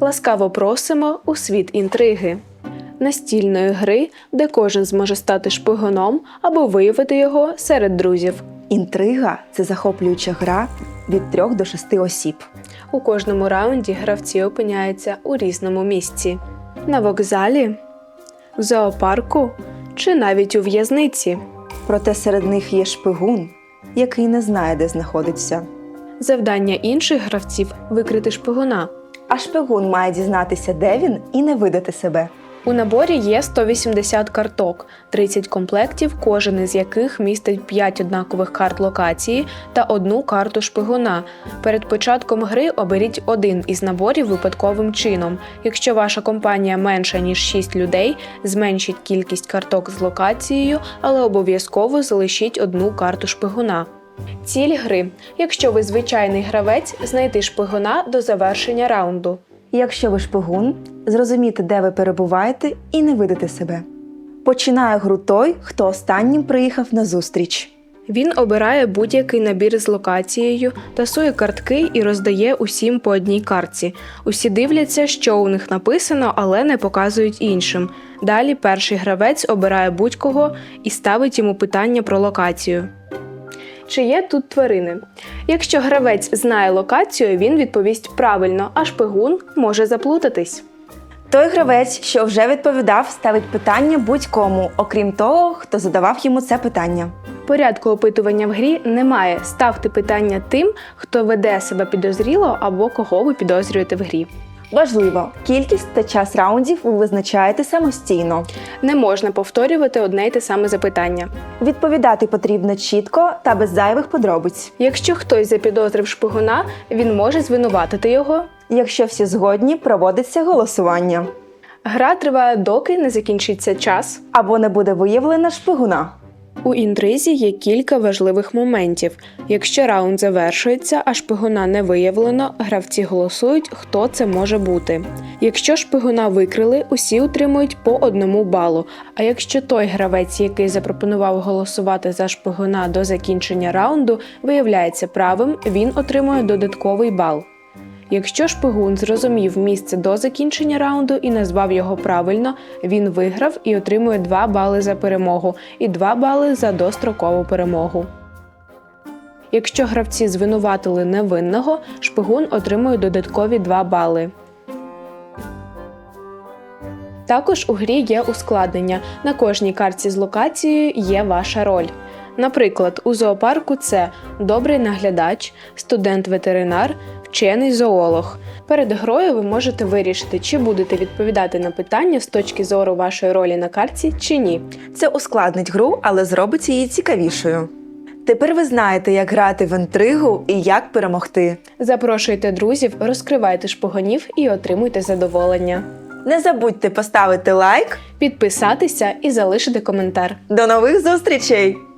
Ласкаво просимо у світ інтриги. Настільної гри, де кожен зможе стати шпигуном або виявити його серед друзів. Інтрига це захоплююча гра від 3 до 6 осіб. У кожному раунді гравці опиняються у різному місці: на вокзалі, в зоопарку чи навіть у в'язниці. Проте серед них є шпигун, який не знає, де знаходиться. Завдання інших гравців викрити шпигуна. А шпигун має дізнатися, де він, і не видати себе. У наборі є 180 карток, 30 комплектів, кожен із яких містить 5 однакових карт локації та одну карту шпигуна. Перед початком гри оберіть один із наборів випадковим чином. Якщо ваша компанія менша ніж 6 людей, зменшіть кількість карток з локацією, але обов'язково залишіть одну карту шпигуна. Ціль гри. Якщо ви звичайний гравець, знайти шпигуна до завершення раунду. Якщо ви шпигун, зрозуміти, де ви перебуваєте, і не видати себе. Починає гру той, хто останнім приїхав на зустріч. Він обирає будь-який набір з локацією, тасує картки і роздає усім по одній картці. Усі дивляться, що у них написано, але не показують іншим. Далі перший гравець обирає будь-кого і ставить йому питання про локацію. Чи є тут тварини? Якщо гравець знає локацію, він відповість правильно, а шпигун може заплутатись. Той гравець, що вже відповідав, ставить питання будь-кому, окрім того, хто задавав йому це питання. Порядку опитування в грі немає. Ставте питання тим, хто веде себе підозріло або кого ви підозрюєте в грі. Важливо, кількість та час раундів ви визначаєте самостійно. Не можна повторювати одне й те саме запитання. Відповідати потрібно чітко та без зайвих подробиць. Якщо хтось запідозрив шпигуна, він може звинуватити його. Якщо всі згодні, проводиться голосування. Гра триває, доки не закінчиться час. Або не буде виявлено шпигуна. У інтризі є кілька важливих моментів. Якщо раунд завершується, а шпигуна не виявлено, гравці голосують, хто це може бути. Якщо шпигуна викрили, усі отримують по одному балу. А якщо той гравець, який запропонував голосувати за шпигуна до закінчення раунду, виявляється правим, він отримує додатковий бал. Якщо шпигун зрозумів місце до закінчення раунду і назвав його правильно, він виграв і отримує 2 бали за перемогу і 2 бали за дострокову перемогу. Якщо гравці звинуватили невинного, шпигун отримує додаткові 2 бали. Також у грі є ускладнення. На кожній картці з локацією є ваша роль. Наприклад, у зоопарку це добрий наглядач, студент-ветеринар, вчений зоолог. Перед грою ви можете вирішити, чи будете відповідати на питання з точки зору вашої ролі на картці чи ні. Це ускладнить гру, але зробить її цікавішою. Тепер ви знаєте, як грати в інтригу і як перемогти. Запрошуйте друзів, розкривайте шпигунів і отримуйте задоволення. Не забудьте поставити лайк. Підписатися і залишити коментар. До нових зустрічей!